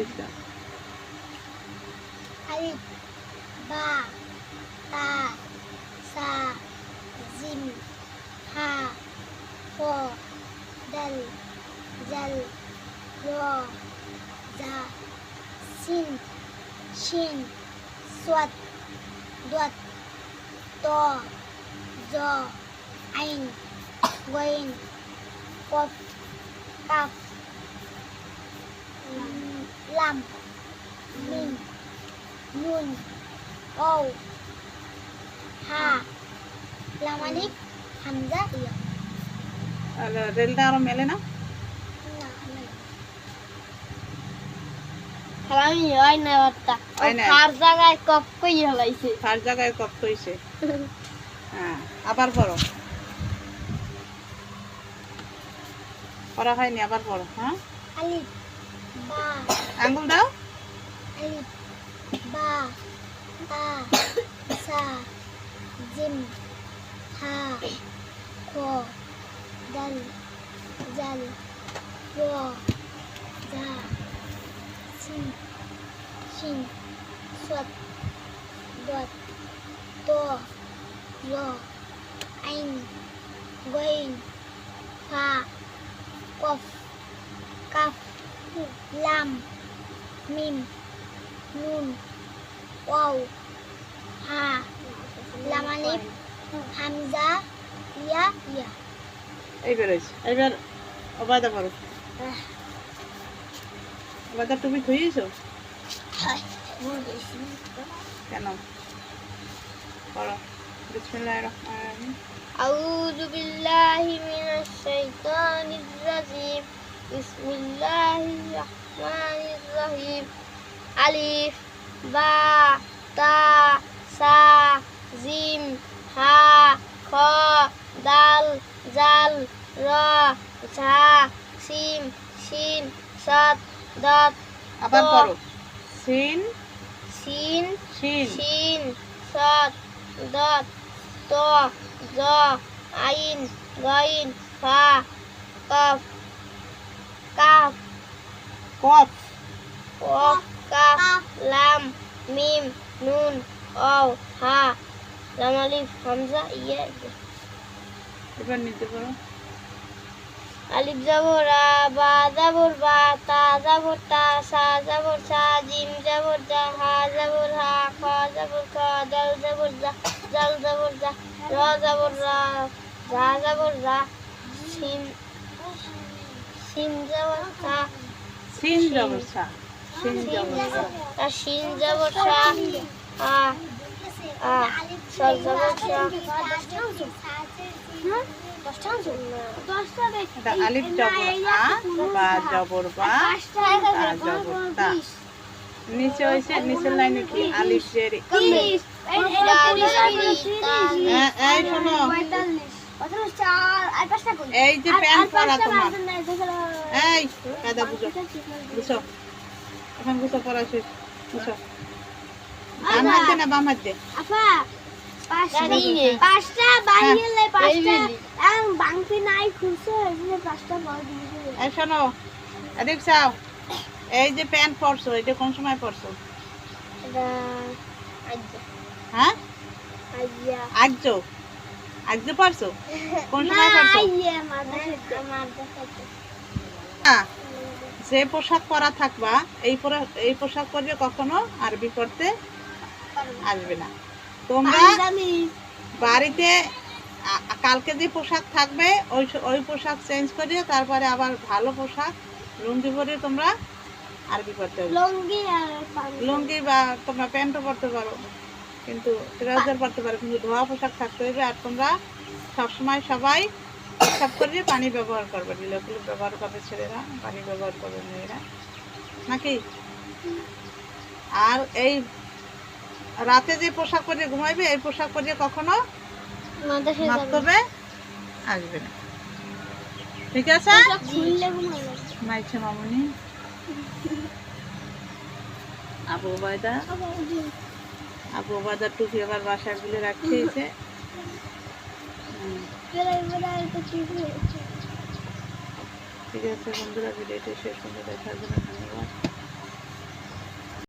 দিচ্ছা আলিফ বা, তা, সা, জিম, হা খ দাল, জাল, র, জা, সিন, শিন, সোয়াত, দোয়াত, ত, জ কাফ লাম মিম নুন ও হা লাম আলিফ হামজা ইয়া আর রেলটা আরও মেলে না আমি হয় না বার্তা জায়গায় কপ কই হলাইছে জায়গায় কপ হ্যাঁ আবার পড়ো পড়া হয়নি আবার পড়ো হ্যাঁ আলিফ আঙ্গুল দাও। বা তা সা, জিম, হা খ দাল, জাল, র জা সিন শিন সত, দত কফ, কাফ লাম মিম নুন ওয়াও হা লামানি হামজা ইয়া ইয়া। এইবার হয়েছে। এইবার অবাদা পারো অবাদা তুমি থইয়েছো কেন? পড়ো বিসমিল্লাহির রহমানির রহিম। আউযু বিল্লাহি মিনাশ শাইতানির রাজিম। বিসমিল্লাহির রহমানির রহিম আলিফ বা তা সা জিম হা খ দাল জাল র ঝা সিম সিন সত দত আবার পড়ো। সিন সিন সিন সত দত ত জ আইন গইন ফা কফ কাফ কফ। কফ কাফ লাম মিম নুন অও হা লাম আলিফ হামজা ইয়া। এবার নিতে পারো। আলিফ যাবর আ বা যাবর বা তা যাবর তা সা যাবর সা জিম যাবর জা হা যাবর হা খ যাবর খ দাল যাবর জা জাল যাবর জা র যাবর রা ঝা যাবর জা সিম সিম যাবর সা সিন জবরসা সিন জবরসা তা সিন যাবর সা আ আ সল যাবর সা দশটা এটা আলিফ জবর আ বা জবর বা তা জবর তা। নিচে হয়েছে নিচের লাইনে কি? আলিফ জের। হ্যাঁ, এই শোনো। এই যে প্যান্ট পরা তোমার। এই কাদা বুঝো। বুঝো। এখন বুঝো পড়া শেষ। বুঝো। বাম হাত দে না বাম হাত? দে পাঁচটা বাড়িয়ে পাঁচটা বাংতি নাই খুলছে পাঁচটা বড় দিয়ে শোনো এদিক এই যে প্যান্ট পরছো এটা কোন সময় পরছো হ্যাঁ? আজ্জা? আজও পরছো কোন সময় পরছো যে পোশাক পরা থাকবা এই পরা এই পোশাক কখনো আরবি পড়তে আসবে না। তোমরা বাড়িতে কালকে যে পোশাক থাকবে ওই ওই পোশাক চেঞ্জ করে তারপরে আবার ভালো পোশাক লুঙ্গি পরে তোমরা আরবি পড়তে। লুঙ্গি বা তোমরা প্যান্টও পরতে পারো। কিন্তু ট্রাউজার পরতে পারো কিন্তু ধোয়া পোশাক থাকতে হবে আর তোমরা সবসময় সবাই সব করে পানি ব্যবহার করবে ঢিলেগুলো ব্যবহার করবে ছেলেরা পানি ব্যবহার করবে মেয়েরা। নাকি? আর এই রাতে যে পোশাক পরে ঘুমাইবে এই পোশাক পরে কখনো আসবে না। ঠিক আছে? মাইছে মামুনি। আবু আবু বাজার টুপি আবার বাসায়গুলো ঠিক হয়েছে ঠিক আছে বন্ধুরা, ভিডিওটি শেষ পর্যন্ত দেখার জন্য ধন্যবাদ।